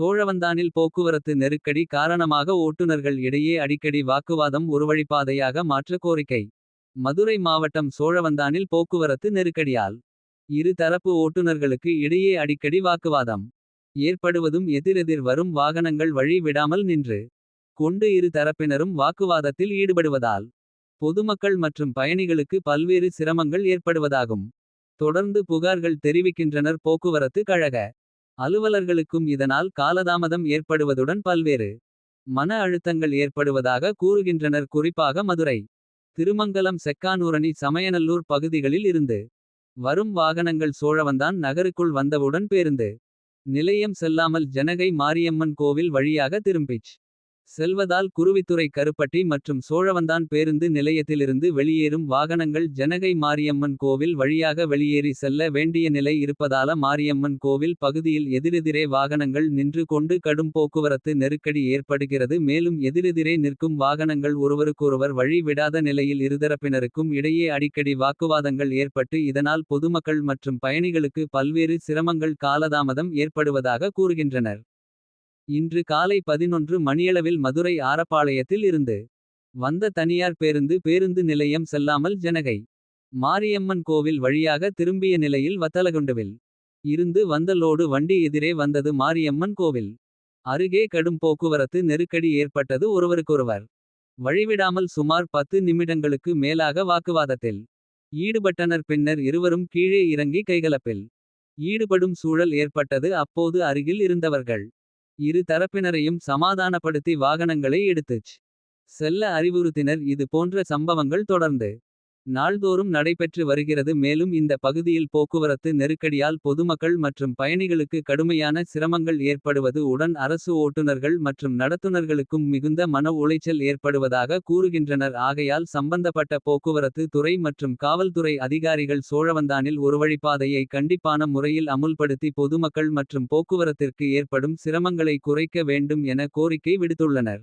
சோழவந்தானில் போக்குவரத்து நெருக்கடி காரணமாக ஓட்டுநர்கள் இடையே அடிக்கடி வாக்குவாதம் ஒருவழிப்பாதையாக மாற்ற கோரிக்கை. மதுரை மாவட்டம் சோழவந்தானில் போக்குவரத்து நெருக்கடியால். இரு தரப்பு ஓட்டுநர்களுக்கு இடையே அடிக்கடி வாக்குவாதம். ஏற்படுவதும் எதிரெதிர் வரும் வாகனங்கள் வழி விடாமல் நின்று. கொண்டு இரு தரப்பினரும் வாக்குவாதத்தில் ஈடுபடுவதால். பொதுமக்கள் மற்றும் பயணிகளுக்கு பல்வேறு சிரமங்கள் ஏற்படுவதாகும். தொடர்ந்து புகார்கள் தெரிவிக்கின்றனர் போக்குவரத்து கழக. அலுவலர்களுக்கும் இதனால் காலதாமதம் ஏற்படுவதுடன் பல்வேறு. மன அழுத்தங்கள் ஏற்படுவதாக கூறுகின்றனர் குறிப்பாக மதுரை. திருமங்கலம் செக்கானூரணி சமயநல்லூர் பகுதிகளில் இருந்து. வரும் வாகனங்கள் சோழவந்தான் நகருக்குள் வந்தவுடன் பேருந்து. நிலையம் செல்லாமல் ஜனகை மாரியம்மன் கோவில் வழியாக திரும்பிச். செல்வதால் குருவித்துறை கருப்பட்டி மற்றும் சோழவந்தான் பேருந்து நிலையத்திலிருந்து வெளியேறும் வாகனங்கள் ஜனகை மாரியம்மன் கோவில் வழியாக வெளியேறி செல்ல வேண்டிய நிலை இருப்பதால மாரியம்மன் கோவில் பகுதியில் எதிரெதிரே வாகனங்கள் நின்று கொண்டு கடும் போக்குவரத்து நெருக்கடி ஏற்படுகிறது மேலும் எதிரெதிரே நிற்கும் வாகனங்கள் ஒருவருக்கொருவர் வழி விடாத நிலையில் இருதரப்பினருக்கும் இடையே அடிக்கடி வாக்குவாதங்கள் ஏற்பட்டு இதனால் பொதுமக்கள் மற்றும் பயணிகளுக்கு பல்வேறு சிரமங்கள் காலதாமதம் ஏற்படுவதாக கூறுகின்றனர். இன்று காலை பதினொன்று மணியளவில் மதுரை ஆரப்பாளையத்தில் இருந்து. வந்த தனியார் பேருந்து பேருந்து நிலையம் செல்லாமல் ஜனகை. மாரியம்மன் கோவில் வழியாக திரும்பிய நிலையில் வத்தலகுண்டுவில். இருந்து வந்த லோடு வண்டி எதிரே வந்தது மாரியம்மன் கோவில். அருகே கடும் போக்குவரத்து நெருக்கடி ஏற்பட்டது ஒருவருக்கொருவர். வழிவிடாமல் சுமார் பத்து நிமிடங்களுக்கு மேலாக வாக்குவாதத்தில். ஈடுபட்டனர் பின்னர் இருவரும் கீழே இறங்கி கைகலப்பில். ஈடுபடும் சூழல் ஏற்பட்டது அப்போது அருகில் இருந்தவர்கள். இரு தரப்பினரையும் சமாதானப்படுத்தி வாகனங்களை எடுத்துச். செல்ல அறிவுறுத்தினர் இது போன்ற சம்பவங்கள் தொடர்ந்து. நாள்தோறும் நடைபெற்று வருகிறது மேலும் இந்த பகுதியில் போக்குவரத்து நெருக்கடியால் பொதுமக்கள் மற்றும் பயணிகளுக்கு கடுமையான சிரமங்கள் ஏற்படுவது உடன் அரசு ஓட்டுநர்கள் மற்றும் நடத்துனர்களுக்கும் மிகுந்த மன உளைச்சல் ஏற்படுவதாக கூறுகின்றனர் ஆகையால் சம்பந்தப்பட்ட போக்குவரத்து துறை மற்றும் காவல்துறை அதிகாரிகள் சோழவந்தானில் ஒருவழிப்பாதையை கண்டிப்பான முறையில் அமுல்படுத்தி பொதுமக்கள் மற்றும் போக்குவரத்திற்கு ஏற்படும் சிரமங்களை குறைக்க வேண்டும் என கோரிக்கை விடுத்துள்ளனர்.